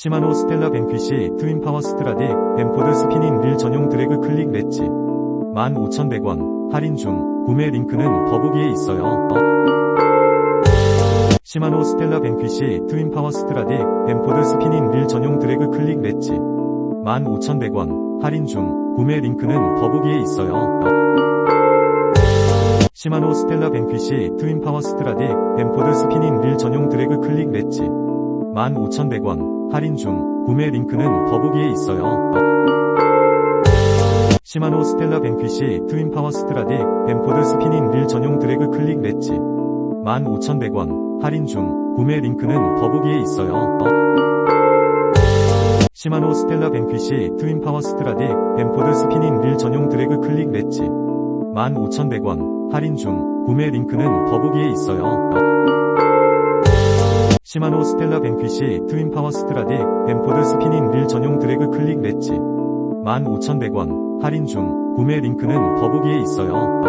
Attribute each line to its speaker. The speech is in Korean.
Speaker 1: 시마노 스텔라 벤퀴시 트윈 파워 스트라디 벤포드 스피닝 릴 전용 드래그 클릭 렛지. 15,100원. 할인 중. 구매 링크는 더보기에 있어요. 시마노 스텔라 벤퀴시 트윈 파워 스트라디 벤포드 스피닝 릴 전용 드래그 클릭 렛지. 15,100원. 할인 중. 구매 링크는 더보기에 있어요. 시마노 스텔라 벤퀴시 트윈 파워 스트라디 벤포드 스피닝 릴 전용 드래그 클릭 렛지. 15,100원 할인 중 구매 링크는 더보기에 있어요. 시마노 스텔라 벤퀴시 트윈 파워 스트라디 벤포드 스피닝 릴 전용 드래그 클릭 렛지 15,100원 할인 중 구매 링크는 더보기에 있어요. 시마노 스텔라 벤퀴시 트윈 파워 스트라디 벤포드 스피닝 릴 전용 드래그 클릭 렛지 15,100원 할인 중 구매 링크는 더보기에 있어요. 시마노 스텔라 벤퀴시 트윈 파워 스트라디 벤포드 스피닝 릴 전용 드래그 클릭 렛지. 15,100원. 할인 중. 구매 링크는 더보기에 있어요.